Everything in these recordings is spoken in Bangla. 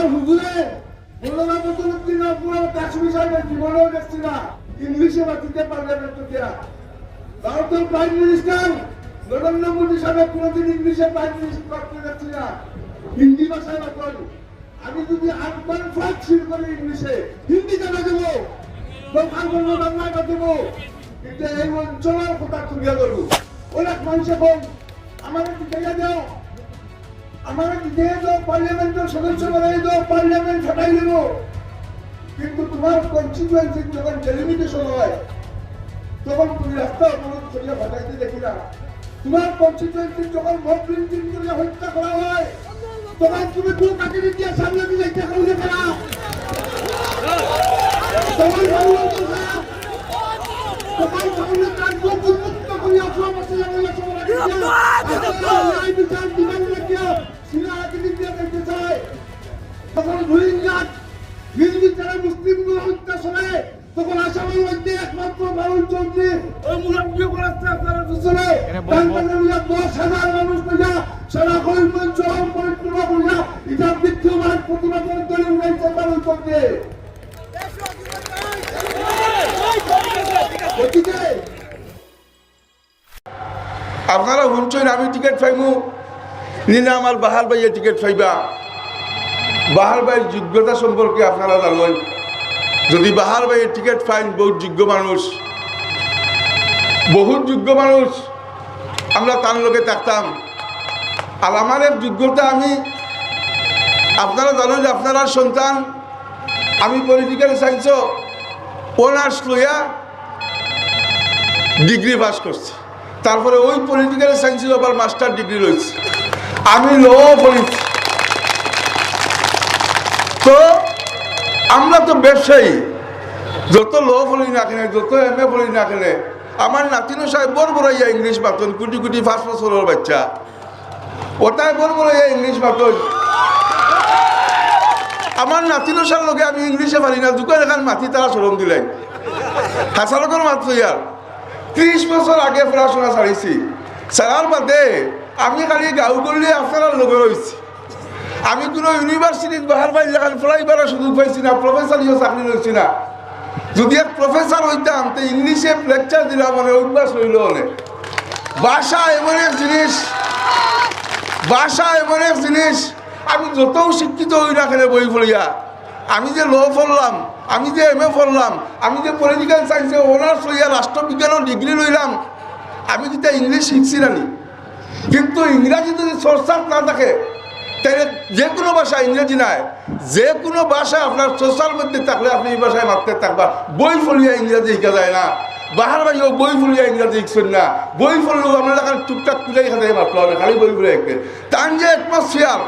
আমার হুজুরে মৌলানা বদরুদ্দিন আপনার কাশ্মীর সাহেবের জীবনেও দেখছি না, ইংলিশে বাঁচিতে পারবে না তো কেয়া ভারতের প্রাইম মিনিস্টার নরেন্দ্র মোদী সাহেব কোনোদিন ইংলিশে প্রাইম মিনিস্টার করতে যাচ্ছি না, হিন্দি ভাষায় বাঁচন আমি যদি আটবার ফাইট শুরু করি ইংলিশে হিন্দি জানা দেবো করব বাংলায় দেবো, কিন্তু এই অঞ্চলের কথা তুলিয়া ধরবো। অনেক মানুষ এখন আমার দিকে দাও আমার দাও পার্লামেন্টের সদস্য বানাই দাও পার্লামেন্ট ফাটাই দেব। কিন্তু তোমার কনস্টিটুয়েন্সি যখন ডেলিমিটেশন হয়, তখন তুমি রাস্তা অবরোধ করিয়া ফাটাইতে দেখি না তোমার কনস্টিটুয়েন্সি যখন ভোট প্রিন্টিং করিয়া হত্যা করা হয়, তখন তুমি কোন কাটিয়ে দিয়ে সামনে দিয়ে যাইতে কাউকে না তখন ভালো লাগতো না। তখন সামনে কাজ উন্মুক্ত করিয়া সব আছে তখন রোহিঙ্গা নির্বিচারে মুসলিমগুলো হত্যা শুনে তখন আসামের মধ্যে একমাত্র বাবুল চৌধুরী ওই মুরব্বী করাচ্ছে আপনারা পিছনে দশ হাজার মানুষ মিলা সারা হরিমঞ্চ পরিক্রমা করিয়া এটা দ্বিতীয়বার প্রতিবাদের দলে উঠাইছে বাবুল চৌধুরী গতিকে আপনারা শুনছেন, আমি টিকিট পাইমু। নিনা আমার বাহার ভাইয়ে টিকিট পাইবা। বাহার ভাইয়ের যোগ্যতা সম্পর্কে আপনারা জানেন যদি বাহার ভাইয়ের টিকিট পাইন, বহুত যোগ্য মানুষ। বহুত যোগ্য মানুষ। আমরা তার লোকে থাকতাম। আর আমার যোগ্যতা আমি, আপনারা জানেন যে আপনার সন্তান। আমি পলিটিক্যাল সায়েন্সও অনার্স লইয়া ডিগ্রি পাস করছি। তারপরে ওই পলিটিক্যাল সায়েন্সের আবার মাস্টার ডিগ্রি রয়েছে। আমি ল পড়েছি। তো আমরা তো ব্যবসায়ী। যত ল পড়ি না কেনে, যত এম এ পড়ি না কেনে, আমার নাতিনো সাহেব বড় বড় ইয়া ইংলিশ মাতন, কোটি কোটি পাঁচ বছরের বাচ্চা। ওটাই বড় বড় ইয়া ইংলিশ মাতন। আমার নাতিনো সার লোকে আমি ইংলিশে পারি না দুটো এখান মাটি তারা সরম দিলেন। হাসালকর মাত্র ইয়ার ত্রিশ বছর আগে পড়াশোনা ছাড়িছি ছাড়ার বাদে আমি খালি গাঁও করলে আপনার লগে রয়েছি আমি কোনো ইউনিভার্সিটিত বাহার বাইর লেখান পড়াইবার সুযোগ পাইছি না প্রফেসর হিসেবে চাকরি রয়েছি না। যদি এক প্রফেসর হইতাম তো ইংলিশে লেকচার দিলাম মানে অভ্যাস হইল অনেক ভাষা এমন এক জিনিস ভাষা এমন এক জিনিস আমি যতও শিক্ষিত হই না খেলে বই পড়িয়া আমি যে ল পড়লাম, আমি যে এম এ পড়লাম, আমি যে পলিটিক্যাল সায়েন্সে অনার্স হইয়া রাষ্ট্রবিজ্ঞানের ডিগ্রি লইলাম, আমি যেটা ইংলিশ শিখছি নানি কিন্তু ইংরাজি যদি চর্চাত না থাকে, তাহলে যে কোনো ভাষা ইংরেজি নাই, যে কোনো ভাষা আপনার চর্চার মধ্যে থাকলে আপনি এই ভাষায় মারতে থাকবা। বই ফলিয়া ইংরাজি শিখা যায় না, বাহার বাইরেও বই ফলিয়া ইংরাজি শিখছেন না, বই ফললেও আমরা এখন টুকটাক তুলে এখানে মারতে হবে, খালি বই ফলে একবে তার যে অ্যাটমসফিয়ার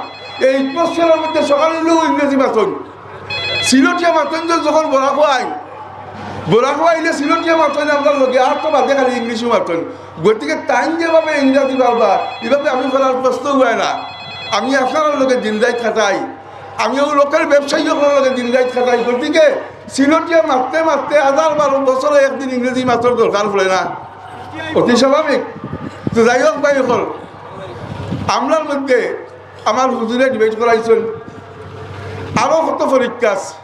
এই অ্যাটমসফিয়ারের মধ্যে সকালে ইংরেজি মাতন সিলটিয়া মাতন যে যখন বড়া খোয়াই বড়া খোয়াইলে সিলটিয়া মাতন আপনার লগে আর তো বাদে খালি ইংলিশও মাতন গতিকে টাইম যে যেভাবে ইংরাজি পাবা এভাবে আমি ফেলার প্রশ্ন হয় না। আমি আপনার দিন রাত খাটাই। আমিও লোকের ব্যবসায়ী দিন রাত খাটাই। গতিকে সিলটিয়া মারতে মারতে হাজার বারো বছরে একদিন ইংরেজি মাত্র দরকার পড়ে না। অতি স্বাভাবিক তো যাই হোক ভাই হল আমরার মধ্যে আমার হুজুরে ডিবেট করাইছেন আরও কত পরীক্ষা আছে।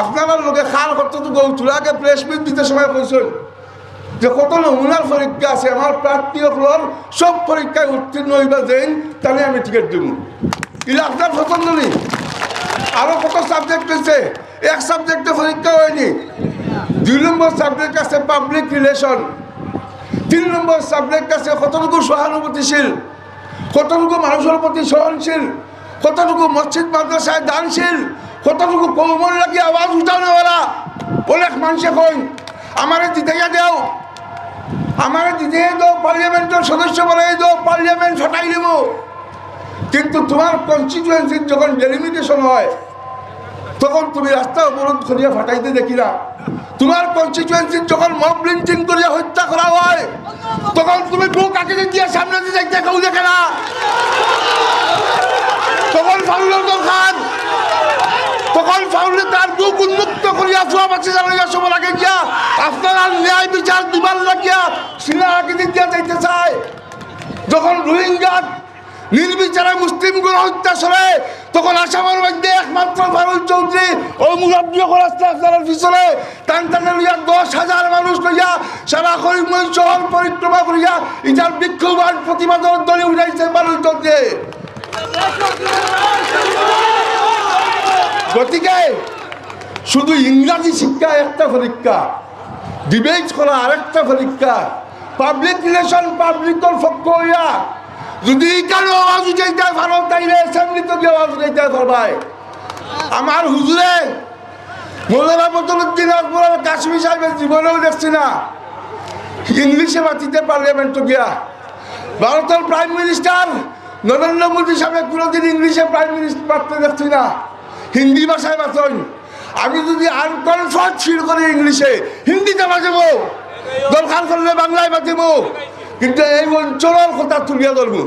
আপনার লোকে খাল কতটুকু গৌতুলাকে প্রেস মিট দিতে সময় কইছেন যে কত নমুনার পরীক্ষা আছে, আমার প্রার্থী হল সব পরীক্ষায় উত্তীর্ণ হইবা যেন তাহলে আমি টিকিট দিব। এটা আপনার পছন্দ নেই। আরও কত সাবজেক্ট হয়েছে এক সাবজেক্টে পরীক্ষা হয়নি। দুই নম্বর সাবজেক্ট আছে পাবলিক রিলেশন তিন নম্বর সাবজেক্ট আছে কতটুকু সহানুভূতিশীল? কতটুকু মানুষের প্রতি সহনশীল? কতটুকু মসজিদ, মাদ্রাসায় দানশীল? কতটুকু কৌমল লাগি আওয়াজ উঠানো উঠানোওয়ালা অনেক মানুষে কই, আমারে জিতাইয়া দেও, আমারে জিতিয়ে দাও, পার্লামেন্টের সদস্য বানাই দাও, পার্লামেন্ট ফাটাই দেব কিন্তু তোমার কনস্টিটুয়েন্সির যখন ডেলিমিটেশন হয়, তখন তুমি রাস্তা অবরোধ করিয়া ফাটাইতে দেখি না। তোমার কনস্টিটুয়েন্সির যখন মব লিঞ্চিং করিয়া হত্যা করা হয়, তখন তুমি বুক আঁকে দিয়ে সামনে দিয়ে যাইতে কেউ দেখে না তখন ফাউলের দরকার তখন ফাউলে উন্মুক্ত করিয়া আছে জানাইয়া সব লাগে গিয়া? আপনারা ন্যায় বিচার দিবার লাগিয়া সিনা আঁকে দিয়া যাইতে চায়। যখন রোহিঙ্গা নির্বিচারে মুসলিমগুলো হত্যা করে তখন আসামের মধ্যে একমাত্র ফারুক চৌধুরী ওই মুরব্বী রাস্তার পিছনে। টান টানে লইয়া দশ হাজার মানুষ লইয়া সারা করিমগঞ্জ শহর পরিক্রমা করিয়া ইটার বিক্ষোভান প্রতিবাদন দলে উঠাইছে ফারুক চৌধুরী। গতিকে শুধু ইংরাজি শিক্ষা একটা পরীক্ষা, ডিবেট করা আরেকটা পরীক্ষা পাবলিক রিলেশন পাবলিকর পক্ষ হইয়া যদি কারও আওয়াজ উঠাইতে পারো তাইলে অ্যাসেম্বলিতে গিয়ে আওয়াজ উঠাইতে পারবাই আমার হুজুরে, মৌলানা বদরুদ্দিন আকবর কাশ্মীর সাহেবের জীবনেও দেখছি না। ইংলিশে বাতিতে পার্লামেন্ট গিয়া। ভারতের প্রাইম মিনিস্টার নরেন্দ্র মোদী সাহেব কোনোদিন ইংলিশে প্রাইম মিনিস্টার বাড়তে দেখছি না। হিন্দি ভাষায় বাঁচন। আমি যদি আনকনফার্ট ফিল করি ইংলিশে হিন্দিতে বাজিব দরকার করলে বাংলায় বাজিব কিন্তু এই অঞ্চলের কথা তুলিয়া ধরবো।